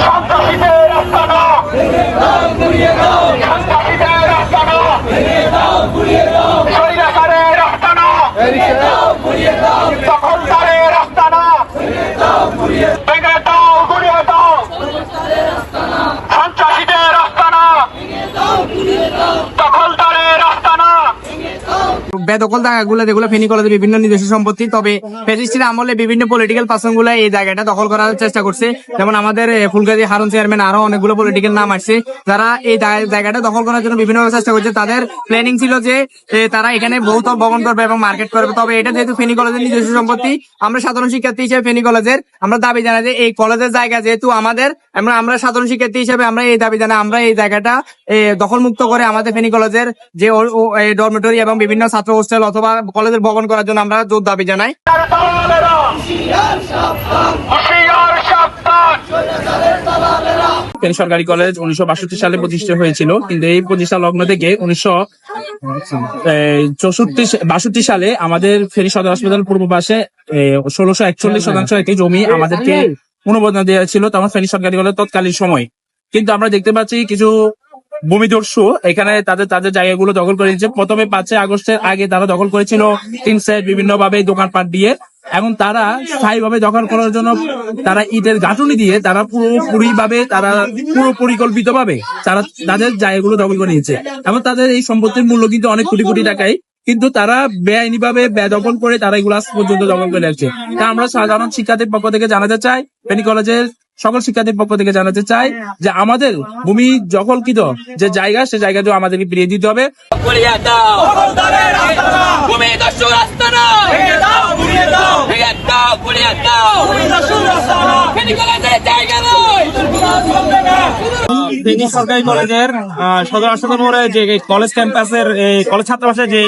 সন্ত্রাসীদের রাস্তা সন্ত্রাসীদের বেদখল জায়গাগুলো যেগুলো ফেনী কলেজে বিভিন্ন নিজস্ব সম্পত্তি, তবে ফেসিস্টের আমলে বিভিন্ন পলিটিক্যাল পার্সনগুলো এই জায়গাটা দখল করার চেষ্টা করছে। যেমন আমাদের ফুলগাজী হারুন চেয়ারম্যান আরও অনেকগুলো পলিটিক্যাল নাম আসছে, যারা এই জায়গাটা দখল করার জন্য বিভিন্ন চেষ্টা করছে। তাদের প্ল্যানিং ছিল যে তারা এখানে বহুতল ভবন করবে এবং মার্কেট করবে। তবে এটা যেহেতু ফেনী কলেজের নিজস্ব সম্পত্তি, আমরা সাধারণ শিক্ষার্থী হিসেবে ফেনী কলেজের আমরা দাবি জানাই যে এই কলেজের জায়গা যেহেতু আমাদের, আমরা আমরা সাধারণ শিক্ষার্থী হিসেবে আমরা এই দাবি জানাই, আমরা এই জায়গাটা দখলমুক্ত করে আমাদের ফেনী কলেজের যে ডরমেটরি এবং বিভিন্ন ছাত্র হোস্টেল অথবা কলেজের ভবন করার জন্য আমরা জোর দাবি জানাই। সরকারি কলেজ উনিশশো বাষট্টি সালে প্রতিষ্ঠিত হয়েছিল? কিন্তু এই প্রতিষ্ঠা লগ্ন থেকে উনিশশো চৌষট্টি বাষট্টি সালে আমাদের ফেরি সদর হাসপাতাল পূর্ব পাশে ষোলোশো একচল্লিশ শতাংশ একটি জমি আমাদেরকে অনুমোদন দেওয়া ছিল তখন ফেনী সরকারি কলেজ তৎকালীন সময়। কিন্তু আমরা দেখতে পাচ্ছি কিছু ভূমিদস্যু এখানে তাদের তাদের জায়গাগুলো দখল করে নিচ্ছে প্রথমে পাঁচই আগস্টের আগে তারা দখল করেছিল তিন সাইড বিভিন্ন ভাবে দোকানপাট দিয়ে। এবং তারা স্থায়ীভাবে দখল করার জন্য তারা ইটের গাঁথুনি দিয়ে তারা পুরোপুরি ভাবে তারা পুরো পরিকল্পিত ভাবে তারা তাদের জায়গাগুলো দখল করে নিয়েছে। এবং তাদের এই সম্পত্তির মূল্য কিন্তু অনেক কোটি কোটি টাকায় কিন্তু তারা বেআইনি ভাবে বেদখল করে তারা এগুলো আজ পর্যন্ত দখল করে রাখছে। তা আমরা সাধারণ শিক্ষার্থীর পক্ষ থেকে জানাতে চাই, ফেনী কলেজের সকল শিক্ষার্থীর পক্ষ থেকে জানাতে চাই যে আমাদের ভূমি দখলকৃত যে জায়গা সে জায়গাটা আমাদেরকে ফিরিয়ে দিতে হবে। সরকারি কলেজের সদর হাসপাতাল মোড়ে যে কলেজ ক্যাম্পাসের এই কলেজ ছাত্রাবাসের যে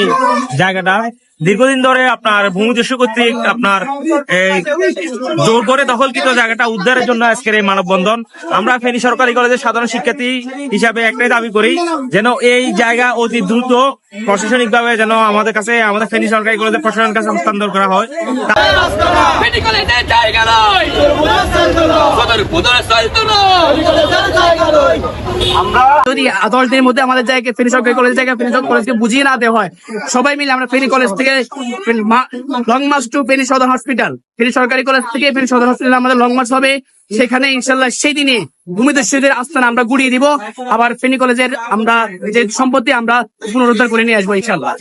জায়গাটা দীর্ঘদিন ধরে আপনার ভূমিদস্যু কর্তৃক আপনার এই জোর করে দখলকৃত জায়গাটা উদ্ধারের জন্য আজকের এই মানববন্ধন। আমরা ফেনী সরকারি কলেজের সাধারণ শিক্ষার্থী হিসাবে একটাই দাবি করি যেন এই জায়গা অতি দ্রুত প্রশাসনিক ভাবে যেন আমাদের কাছে আমাদের ফেনী সরকারি কলেজের প্রশাসনের কাছে হস্তান্তর করা হয়। জায়গা নয়। যদি দশ দিনের মধ্যে আমাদের জায়গায় ফিনিশ সরকারি কলেজের জায়গায় ফিনিশ সরকারি কলেজকে বুঝিয়ে না দেওয়া হয়, সবাই মিলে আমরা ফেনী কলেজ থেকে লং মার্চ টু ফেনী সদর হসপিটাল ফেনী সরকারি কলেজ থেকে ফেনী সদর হসপিটাল আমাদের লং মার্চ হবে। সেখানে ইনশাল্লাহ সেই দিনে ভূমিদস্যুদের আস্থান আমরা গুড়িয়ে দিব। আবার ফেনী কলেজের আমরা যে সম্পত্তি আমরা পুনরুদ্ধার করে নিয়ে আসব ইনশাল্লাহ